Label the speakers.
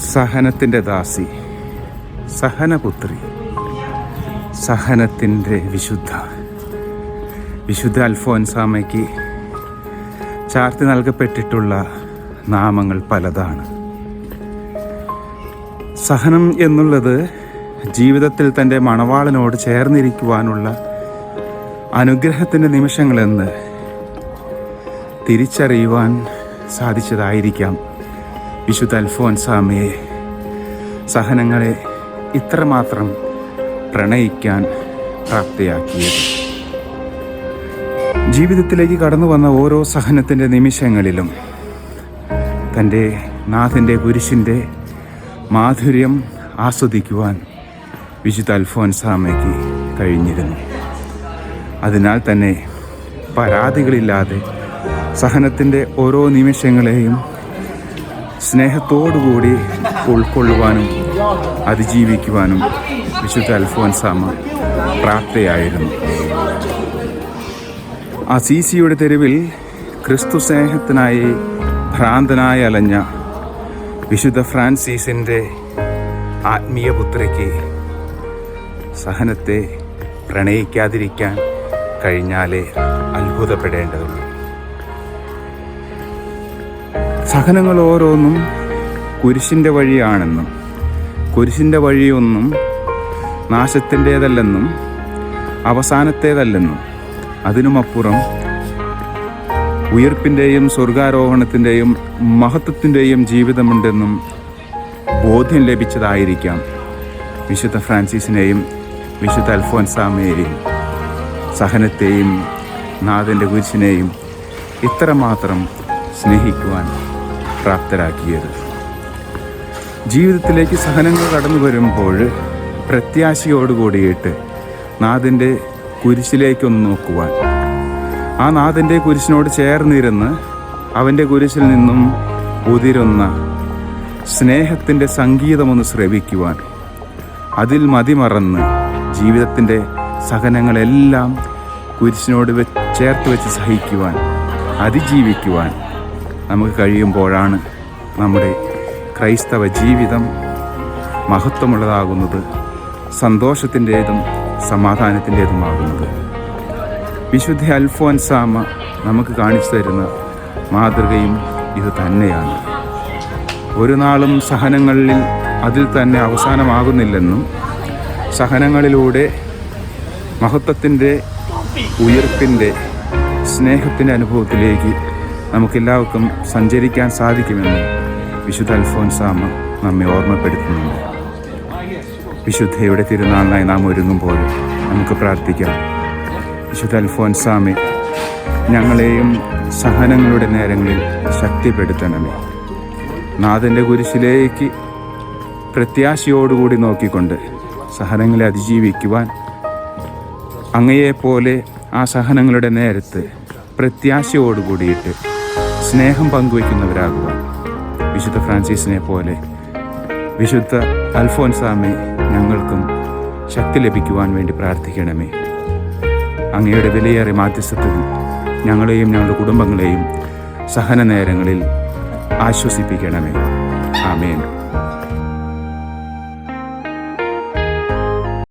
Speaker 1: സഹനത്തിന്റെ ദാസി സഹനപുത്രി സഹനത്തിന്റെ വിശുദ്ധ. വിശുദ്ധ അൽഫോൻസാമയ്ക്ക് ചാർത്തി നൽകപ്പെട്ടിട്ടുള്ള നാമങ്ങൾ പലതാണ്. സഹനം എന്നുള്ളത് ജീവിതത്തിൽ തന്റെ മണവാളനോട് ചേർന്നിരിക്കുവാനുള്ള അനുഗ്രഹത്തിന്റെ നിമിഷങ്ങളെന്ന് തിരിച്ചറിയുവാൻ സാധിച്ചതായിരിക്കാം. വിശുദ്ധ അൽഫോൻസാമയെ സഹനങ്ങളെ ഇത്രമാത്രം പ്രണയിക്കാൻ പ്രാപ്തിയാക്കിയത്. ജീവിതത്തിലേക്ക് കടന്നു വന്ന ഓരോ സഹനത്തിന്റെ നിമിഷങ്ങളിലും തന്റെ നാഥന്റെ കുരിശിന്റെ മാധുര്യം ആസ്വദിക്കുവാൻ വിശുദ്ധ അൽഫോൻസാമയ്ക്ക് കഴിഞ്ഞിരുന്നു. അതിനാൽ തന്നെ പരാതികളില്ലാതെ സഹനത്തിന്റെ ഓരോ നിമിഷങ്ങളെയും സ്നേഹത്തോടുകൂടി ഉൾക്കൊള്ളുവാനും അതിജീവിക്കുവാനും വിശുദ്ധ അൽഫോൻസാമ പ്രാപ്തയായിരുന്നു. അസീസിയുടെ തെരുവിൽ ക്രിസ്തു സ്നേഹത്തിനായി ഭ്രാന്തനായി അലഞ്ഞ വിശുദ്ധ ഫ്രാൻസിസിന്റെ ആത്മീയ പുത്രയ്ക്ക് സഹനത്തെ പ്രണയിക്കാതിരിക്കാൻ കഴിഞ്ഞാലേ അത്ഭുതപ്പെടേണ്ടതുള്ളൂ. സഹനങ്ങൾ ഓരോന്നും കുരിശിന്റെ വഴിയാണെന്നും കുരിശിന്റെ വഴിയൊന്നും നാശത്തിന്റേതല്ലെന്നും അവസാനത്തേതല്ലെന്നും അതിനുമപ്പുറം ഉയർപ്പിന്റെയും സ്വർഗാരോഹണത്തിന്റെയും മഹത്വത്തിന്റെയും ജീവിതമുണ്ടെന്നും ബോധ്യം ലഭിച്ചതായിരിക്കാം. വിശുദ്ധ ഫ്രാൻസിസിനെയും വിശുദ്ധ അൽഫോൻസാമയെയും സഹനത്തെയും നാഥന്റെ കുരിശിനെയും ഇത്രമാത്രം സ്നേഹിക്കുവാൻ പ്രാപ്തരാക്കിയത്. ജീവിതത്തിലേക്ക് സഹനങ്ങൾ കടന്നു വരുമ്പോൾ പ്രത്യാശയോടുകൂടിയിട്ട് നാഥന്റെ കുരിശിലേക്കൊന്ന് നോക്കുവാൻ. ആ നാഥന്റെ കുരിശിനോട് ചേർന്നിരുന്ന് അവന്റെ കുരിശിൽ നിന്നും ഉതിരുന്ന സ്നേഹത്തിന്റെ സംഗീതമൊന്ന് ശ്രവിക്കുവാൻ. അതിൽ മതിമറന്ന് ജീവിതത്തിന്റെ സഹനങ്ങളെല്ലാം കുരിശിനോട് ചേർത്ത് വെച്ച് സഹിക്കുവാൻ അതിജീവിക്കുവാൻ നമുക്ക് കഴിയുമ്പോഴാണ് നമ്മുടെ ക്രൈസ്തവ ജീവിതം മഹത്വമുള്ളതാകുന്നത് സന്തോഷത്തിന്റേതും സമാധാനത്തിന്റേതുമാകുന്നത്. വിശുദ്ധ അൽഫോൻസാമ നമുക്ക് കാണിച്ചു തരുന്ന മാതൃകയും ഇത് തന്നെയാണ്. ഒരു നാളും സഹനങ്ങളിൽ അതിൽ തന്നെ അവസാനമാകുന്നില്ലെന്നും സഹനങ്ങളിലൂടെ മഹത്വത്തിന്റെ ഉയർപ്പിന്റെ സ്നേഹത്തിന്റെ അനുഭവത്തിലേക്ക് നമുക്കെല്ലാവർക്കും സഞ്ചരിക്കാൻ സാധിക്കുമെന്ന് വിശുദ്ധ അൽഫോൻസാമ നമ്മെ ഓർമ്മപ്പെടുത്തുന്നുണ്ട്. വിശുദ്ധയുടെ തിരുനാളിനായി നാം ഒരുങ്ങുമ്പോൾ നമുക്ക് പ്രാർത്ഥിക്കാം. വിശുദ്ധ അൽഫോൻസാമെ ഞങ്ങളെയും സഹനങ്ങളുടെ നേരങ്ങളിൽ ശക്തിപ്പെടുത്തണമേ. നാഥന്റെ കുരിശിലേക്ക് പ്രത്യാശയോടുകൂടി നോക്കിക്കൊണ്ട് സഹനങ്ങളെ അതിജീവിക്കുവാൻ അങ്ങയെപ്പോലെ ആ സഹനങ്ങളുടെ നേരത്ത് പ്രത്യാശയോടുകൂടിയിട്ട് സ്നേഹം പങ്കുവയ്ക്കുന്നവരാകുക വിശുദ്ധ ഫ്രാൻസിസിനെ പോലെ വിശുദ്ധ അൽഫോൻസാമെ ഞങ്ങൾക്കും ശക്തി ലഭിക്കുവാൻ വേണ്ടി പ്രാർത്ഥിക്കണമേ. അങ്ങയുടെ വിലയേറിയ മാധ്യസ്ഥത്തിൽ ഞങ്ങളെയും ഞങ്ങളുടെ കുടുംബങ്ങളെയും സഹന നേരങ്ങളിൽ ആശ്വസിപ്പിക്കണമേ. ആമേൻ.